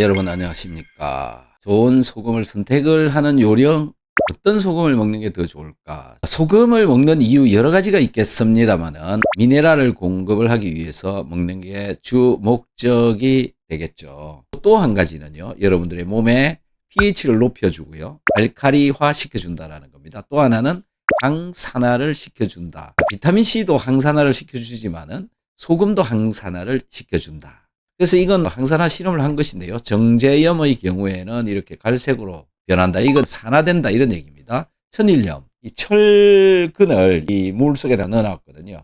여러분 안녕하십니까. 좋은 소금을 선택을 하는 요령, 어떤 소금을 먹는 게 더 좋을까? 소금을 먹는 이유 여러 가지가 있겠습니다만은 미네랄을 공급을 하기 위해서 먹는 게 주 목적이 되겠죠. 또 한 가지는요. 여러분들의 몸에 pH를 높여주고요. 알카리화 시켜준다라는 겁니다. 또 하나는 항산화를 시켜준다. 비타민 C도 항산화를 시켜주지만은 소금도 항산화를 시켜준다. 그래서 이건 항산화 실험을 한 것인데요. 정제염의 경우에는 이렇게 갈색으로 변한다. 이건 산화된다. 이런 얘기입니다. 천일염, 이 철근을 이 물 속에다 넣어놨거든요.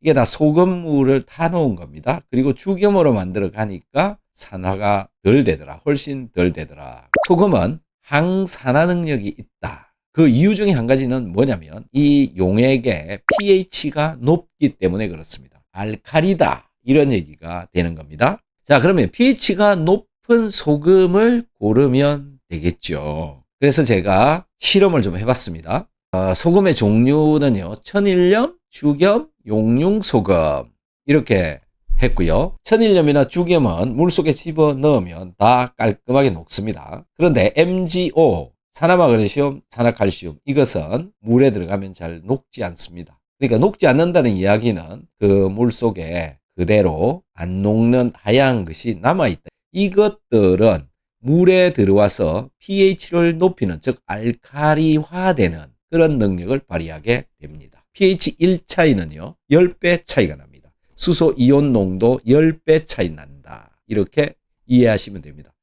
이게 다 소금물을 타 놓은 겁니다. 그리고 죽염으로 만들어 가니까 산화가 덜 되더라. 훨씬 덜 되더라. 소금은 항산화 능력이 있다. 그 이유 중에 한 가지는 뭐냐면 이 용액의 pH가 높기 때문에 그렇습니다. 알칼리다. 이런 얘기가 되는 겁니다. 자, 그러면 pH가 높은 소금을 고르면 되겠죠. 그래서 제가 실험을 좀 해봤습니다. 어, 소금의 종류는요, 천일염, 죽염, 용융소금 이렇게 했고요. 천일염이나 죽염은 물속에 집어 넣으면 다 깔끔하게 녹습니다. 그런데 MgO, 산화마그네슘, 산화칼슘 이것은 물에 들어가면 잘 녹지 않습니다. 그러니까 녹지 않는다는 이야기는 그 물 속에 그대로 안 녹는 하얀 것이 남아있다. 이것들은 물에 들어와서 pH를 높이는, 즉, 알카리화되는 그런 능력을 발휘하게 됩니다. pH 1 차이는요, 10배 차이가 납니다. 수소 이온 농도 10배 차이 난다. 이렇게 이해하시면 됩니다.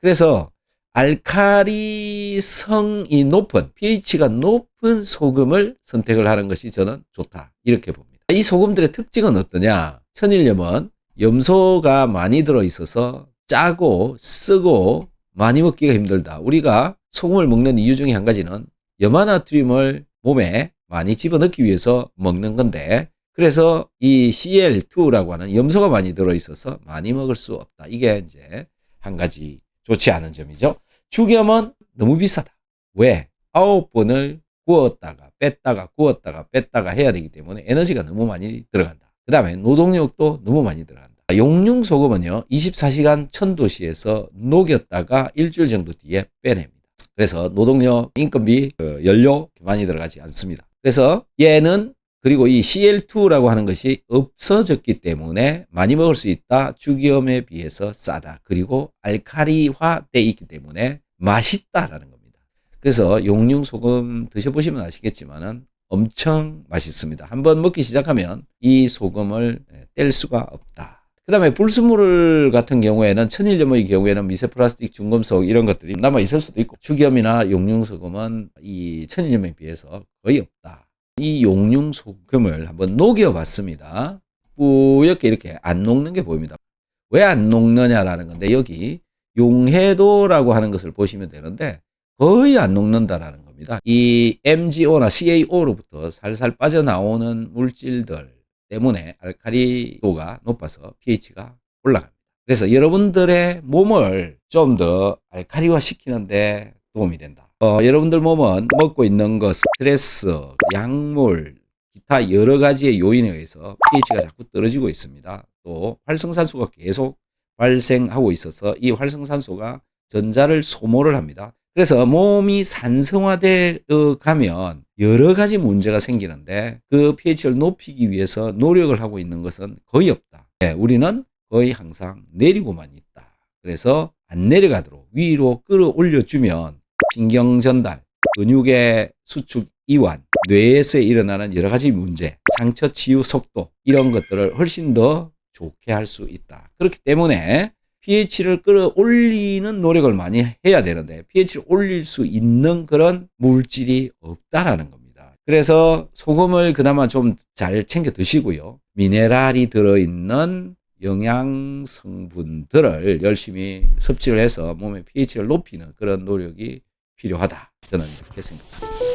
그래서 알카리성이 높은, pH가 높은 소금을 선택을 하는 것이 저는 좋다. 이렇게 봅니다. 이 소금들의 특징은 어떠냐? 천일염은 염소가 많이 들어 있어서 짜고 쓰고 많이 먹기가 힘들다. 우리가 소금을 먹는 이유 중에 한 가지는 염화나트륨을 몸에 많이 집어넣기 위해서 먹는 건데 그래서 이 CL2라고 하는 염소가 많이 들어 있어서 많이 먹을 수 없다. 이게 이제 한 가지 좋지 않은 점이죠. 죽염은 너무 비싸다. 왜? 아홉 번을 구웠다가 뺐다가 구웠다가 뺐다가 해야 되기 때문에 에너지가 너무 많이 들어간다. 그 다음에 노동력도 너무 많이 들어간다. 용융 소금은요, 24시간 천도시에서 녹였다가 일주일 정도 뒤에 빼냅니다. 그래서 노동력, 인건비, 그 연료 많이 들어가지 않습니다. 그래서 얘는 그리고 이 CL2라고 하는 것이 없어졌기 때문에 많이 먹을 수 있다. 죽염에 비해서 싸다. 그리고 알카리화 돼 있기 때문에 맛있다라는 겁니다. 그래서 용융 소금 드셔보시면 아시겠지만은 엄청 맛있습니다. 한번 먹기 시작하면 이 소금을 뗄 수가 없다. 그 다음에 불순물 같은 경우에는 천일염의 경우에는 미세 플라스틱, 중금속 이런 것들이 남아 있을 수도 있고 죽염이나 용융소금은 이 천일염에 비해서 거의 없다. 이 용융소금을 한번 녹여봤습니다. 뿌옇게 이렇게 안 녹는 게 보입니다. 왜 안 녹느냐라는 건데 여기 용해도라고 하는 것을 보시면 되는데 거의 안 녹는다라는 겁니다. 이 MgO나 CaO로부터 살살 빠져나오는 물질들 때문에 알카리도가 높아서 pH가 올라갑니다. 그래서 여러분들의 몸을 좀 더 알카리화 시키는데 도움이 된다. 어, 여러분들 몸은 먹고 있는 것, 스트레스, 약물, 기타 여러 가지의 요인에 의해서 pH가 자꾸 떨어지고 있습니다. 또 활성산소가 계속 발생하고 있어서 이 활성산소가 전자를 소모를 합니다. 그래서 몸이 산성화돼 가면 여러 가지 문제가 생기는데 그 pH를 높이기 위해서 노력을 하고 있는 것은 거의 없다. 네, 우리는 거의 항상 내리고만 있다. 그래서 안 내려가도록 위로 끌어올려 주면 신경 전달, 근육의 수축 이완, 뇌에서 일어나는 여러 가지 문제, 상처 치유 속도 이런 것들을 훨씬 더 좋게 할 수 있다. 그렇기 때문에 pH를 끌어올리는 노력을 많이 해야 되는데 pH를 올릴 수 있는 그런 물질이 없다라는 겁니다. 그래서 소금을 그나마 좀 잘 챙겨 드시고요. 미네랄이 들어있는 영양 성분들을 열심히 섭취를 해서 몸의 pH를 높이는 그런 노력이 필요하다. 저는 이렇게 생각합니다.